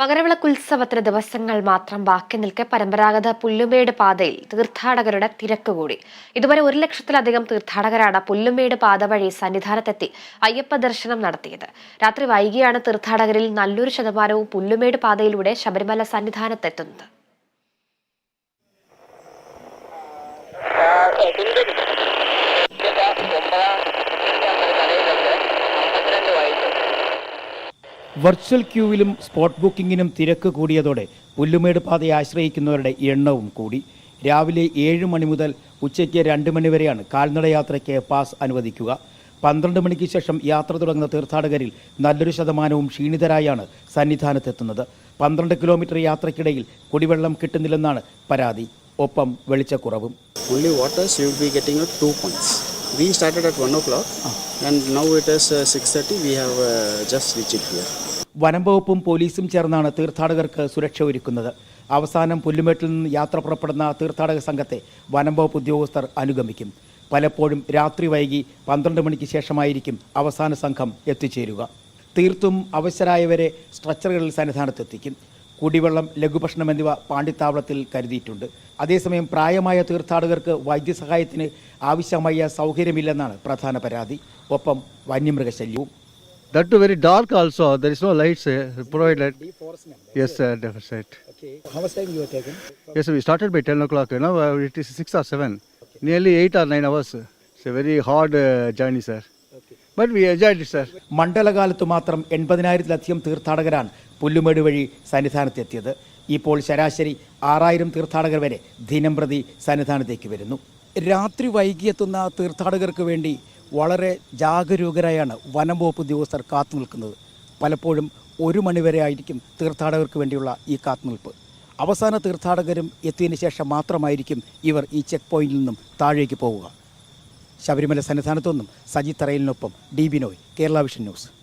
മകരവിളക്കുത്സവത്തിന് ദിവസങ്ങൾ മാത്രം ബാക്കി നിൽക്കെ പരമ്പരാഗത പുല്ലുമേട് പാതയിൽ തീർത്ഥാടകരുടെ തിരക്ക് കൂടി. ഇതുവരെ ഒരു ലക്ഷത്തിലധികം തീർത്ഥാടകരാണ് പുല്ലുമേട് പാത വഴി സന്നിധാനത്തെത്തി അയ്യപ്പ ദർശനം നടത്തിയത്. രാത്രി വൈകിയാണ് തീർത്ഥാടകരിൽ നല്ലൊരു ശതമാനവും പുല്ലുമേട് പാതയിലൂടെ ശബരിമല സന്നിധാനത്തെത്തുന്നത്. ഇതിന്റെ വെർച്വൽ ക്യൂവിലും സ്പോട്ട് ബുക്കിങ്ങിനും തിരക്ക് കൂടിയതോടെ പുല്ലുമേട് പാതയെ ആശ്രയിക്കുന്നവരുടെ എണ്ണവും കൂടി. രാവിലെ ഏഴ് മണി മുതൽ ഉച്ചയ്ക്ക് രണ്ട് മണി വരെയാണ് കാൽനടയാത്രയ്ക്ക് പാസ് അനുവദിക്കുക. പന്ത്രണ്ട് മണിക്ക് ശേഷം യാത്ര തുടങ്ങുന്ന തീർത്ഥാടകരിൽ നല്ലൊരു ശതമാനവും ക്ഷീണിതരായാണ് സന്നിധാനത്തെത്തുന്നത്. പന്ത്രണ്ട് കിലോമീറ്റർ യാത്രയ്ക്കിടയിൽ കുടിവെള്ളം കിട്ടുന്നില്ലെന്നാണ് പരാതി. ഒപ്പം വെളിച്ചക്കുറവും. We started at 1 o'clock and now it is uh, 6.30. We have uh, just reached here. വനം വകുപ്പും പോലീസും ചേർന്നാണ് തീർത്ഥാടകർക്ക് സുരക്ഷ ഒരുക്കുന്നത്. അവസാനം പുല്ലുമേട്ടിൽ നിന്ന് യാത്ര പുറപ്പെടുന്ന തീർത്ഥാടക സംഘത്തെ വനം വകുപ്പ് ഉദ്യോഗസ്ഥർ അനുഗമിക്കും. പലപ്പോഴും രാത്രി വൈകി പന്ത്രണ്ട് മണിക്ക് ശേഷമായിരിക്കും അവസാന സംഘം എത്തിച്ചേരുക. തീർത്തും അവശരായവരെ സ്ട്രക്ചറുകളിൽ സന്നിധാനത്തെത്തിക്കും. കുടിവെള്ളം ലഘുഭക്ഷണം എന്നിവ പാണ്ഡിത്താവളത്തിൽ കരുതിയിട്ടുണ്ട്. അതേസമയം പ്രായമായ തീർത്ഥാടകർക്ക് വൈദ്യസഹായത്തിന് ആവശ്യമായ സൗകര്യമില്ലെന്നാണ് പ്രധാന പരാതി. ഒപ്പം വന്യമൃഗശല്യവും. That very dark also there is no lights provided yes sir definite how much time you are taking yes we started by 10 clock now it is 6 or 7 nearly 8 or 9 hours it's a very hard journey sir but we enjoyed it sir മണ്ഡലകാലത്ത് മാത്രം 80000 ൽ തീർത്ഥാടകരാണ് പുല്ലുമേട് വഴി സന്നിധാനത്തെത്തിയത്. ഇപ്പോൾ ശരാശരി ആറായിരം തീർത്ഥാടകർ വരെ ദിനംപ്രതി സന്നിധാനത്തേക്ക് വരുന്നു. രാത്രി വൈകിയെത്തുന്ന തീർത്ഥാടകർക്ക് വേണ്ടി വളരെ ജാഗരൂകരായാണ് വനം വകുപ്പ് ഉദ്യോഗസ്ഥർ കാത്തു നിൽക്കുന്നത്. പലപ്പോഴും ഒരു മണിവരെ ആയിരിക്കും തീർത്ഥാടകർക്ക് വേണ്ടിയുള്ള ഈ കാത്തുനിൽപ്പ് അവസാന തീർത്ഥാടകരും എത്തിയതിന് ശേഷം മാത്രമായിരിക്കും ഇവർ ഈ ചെക്ക് പോയിന്റിൽ നിന്നും താഴേക്ക് പോവുക. ശബരിമല സന്നിധാനത്തു നിന്നും Saji തറയിലിനൊപ്പം D Binoy Kerala Vision News.